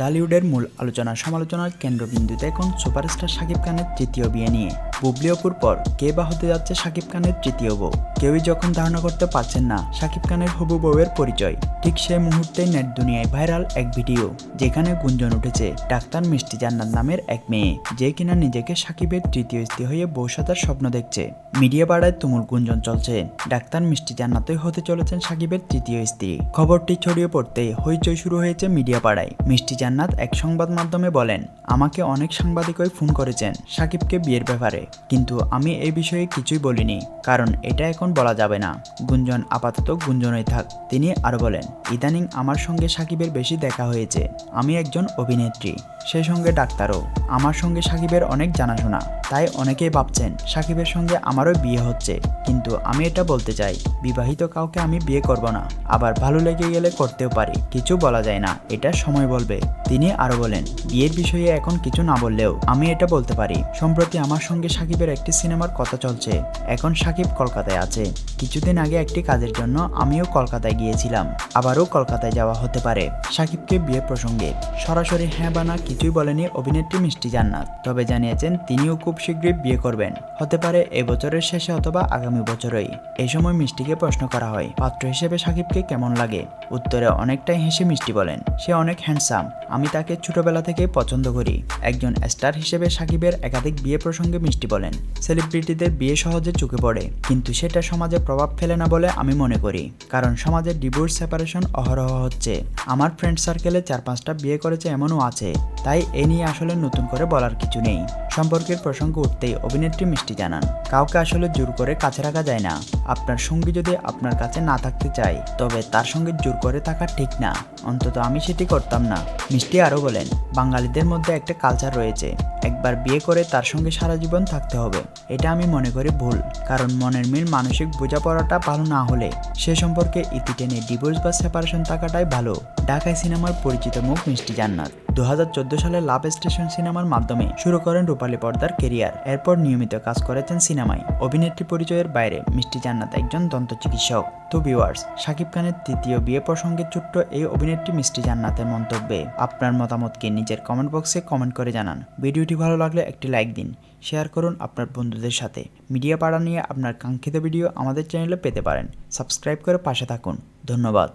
ডালিউডের মূল আলোচনা সমালোচনার কেন্দ্রবিন্দুতে এখন সুপারস্টার শাকিব খানের তৃতীয় বিয়ে নিয়ে। বুবলি অপুর পর কে বা হতে যাচ্ছে শাকিব খানের তৃতীয় বউ? কেউই যখন ধারণা করতে পারছেন না শাকিব খানের হবু বউয়ের পরিচয়, ঠিক সেই মুহূর্তে নেট দুনিয়ায় ভাইরাল এক ভিডিও, যেখানে গুঞ্জন উঠেছে, ডাক্তার মিষ্টি জান্নাত নামের এক মেয়ে, যে কিনা নিজেকে সাকিবের তৃতীয় স্ত্রী হয়ে বউ সাজার স্বপ্ন দেখছে। মিডিয়া পাড়ায় তুমুল গুঞ্জন চলছে, ডাক্তার মিষ্টি জান্নাতই হতে চলেছেন সাকিবের তৃতীয় স্ত্রী। খবরটি ছড়িয়ে পড়তে হইচই শুরু হয়েছে মিডিয়া পাড়ায় মিষ্টি জান্নাত এক সংবাদ মাধ্যমে বলেন, আমাকে অনেক সাংবাদিকই ফোন করেছেন সাকিবকে বিয়ের ব্যাপারে। কিন্তু আমি এই বিষয়ে কিছুই বলিনি, কারণ এটা এখন বলা যাবে না। গুঞ্জন আপাতত গুঞ্জনই থাক, তিনি আরও বলেন, ইদানিং আমার সঙ্গে সাকিবের বেশি দেখা হয়েছে। আমি একজন অভিনেত্রী। সেই সঙ্গে ডাক্তারও। আমার সঙ্গে সাকিবের অনেক জানাশোনা। তাই অনেকেই ভাবছেন, সাকিবের সঙ্গে আমারও বিয়ে হচ্ছে। কিন্তু আমি এটা বলতে চাই, বিবাহিত কাউকে আমি বিয়ে করব না। আবার ভালো লেগে গেলে করতেও পারি, কিছু বলা যায় না। এটা সময় বলবে। তিনি আরও বলেন, বিয়ের বিষয়ে এখন কিছু না বললেও আমি এটা বলতে পারি। সম্প্রতি আমার সঙ্গে সাকিবের একটি সিনেমার কথা চলছে। এখন সাকিব কলকাতায় আছে। কিছুদিন আগে একটি কাজের জন্য আমিও কলকাতায় গিয়েছিলাম। আবারও কলকাতায় যাওয়া হতে পারে সাকিবকে বিয়ে প্রসঙ্গে। সরাসরি হ্যাঁ বা না কিছুই বলেনি অভিনেত্রী মিষ্টি জান্নাত। তবে জানিয়েছেন, তিনিও খুব শীঘ্রই বিয়ে করবেন। হতে পারে এবছরের শেষে অথবা আগামী বছরেই। এই সময় মিষ্টিকে প্রশ্ন করা হয়, পাত্র হিসেবে সাকিবকে কেমন লাগে? উত্তরে, অনেকটাই হেসে মিষ্টি বলেন, সে অনেক হ্যান্ডসাম আমি তাকে ছোটবেলা থেকে পছন্দ করি। একজন স্টার হিসেবে সাকিবের একাধিক বিয়ে প্রসঙ্গে মিষ্টি বলেন, সেলিব্রিটিদের বিয়ে সহজে চোখে পড়ে, কিন্তু সেটা সমাজে প্রভাব ফেলে না বলে আমি মনে করি, কারণ সমাজে ডিভোর্স, সেপারেশন অহরহ হচ্ছে। আমার ফ্রেন্ড সার্কেলে চার পাঁচটা বিয়ে করেছে এমনও আছে। তাই এ নিয়ে আসলে নতুন করে বলার কিছু নেই। সম্পর্কের প্রসঙ্গ উঠতেই অভিনেত্রী মিষ্টি জানান, কাউকে আসলে জোর করে কাছে রাখা যায় না। আপনার সঙ্গী যদি আপনার কাছে না থাকতে চায়, তবে তার সঙ্গে জোর করে থাকা ঠিক না। অন্তত আমি সেটি করতাম না। মিষ্টি আরও বলেন, বাঙালিদের মধ্যে একটা কালচার রয়েছে। একবার বিয়ে করে তার সঙ্গে সারা জীবন থাকতে হবে। এটা আমি মনে করি ভুল। কারণ মনের মিল মানসিক বোঝাপড়াটা ভালো না হলে সে সম্পর্কে ইতি টেনে ডিভোর্স বা সেপারেশন থাকাটাই ভালো। ঢাকায় সিনেমার পরিচিত মুখ মিষ্টি জান্নাত। দু হাজার চোদ্দ সালে লাভ স্টেশন সিনেমার মাধ্যমে শুরু করেন রূপালী পর্দার কেরিয়ার। এরপর নিয়মিত কাজ করেছেন সিনেমায়। অভিনেত্রী পরিচয়ের বাইরে মিষ্টি জান্নাত একজন দন্ত চিকিৎসক। তো ভিউয়ার্স, শাকিব খানের তৃতীয় বিয়ে প্রসঙ্গে ছোট্ট এই অভিনেত্রী মিষ্টি জান্নাতের মন্তব্যে আপনার মতামতকে নিজের কমেন্ট বক্সে কমেন্ট করে জানান। ভিডিওটি ভালো লাগলে একটি লাইক দিন। শেয়ার করুন আপনার বন্ধুদের সাথে। মিডিয়া পাড়া নিয়ে আপনার কাঙ্ক্ষিত ভিডিও আমাদের চ্যানেলে পেতে পারেন। সাবস্ক্রাইব করে পাশে থাকুন। ধন্যবাদ।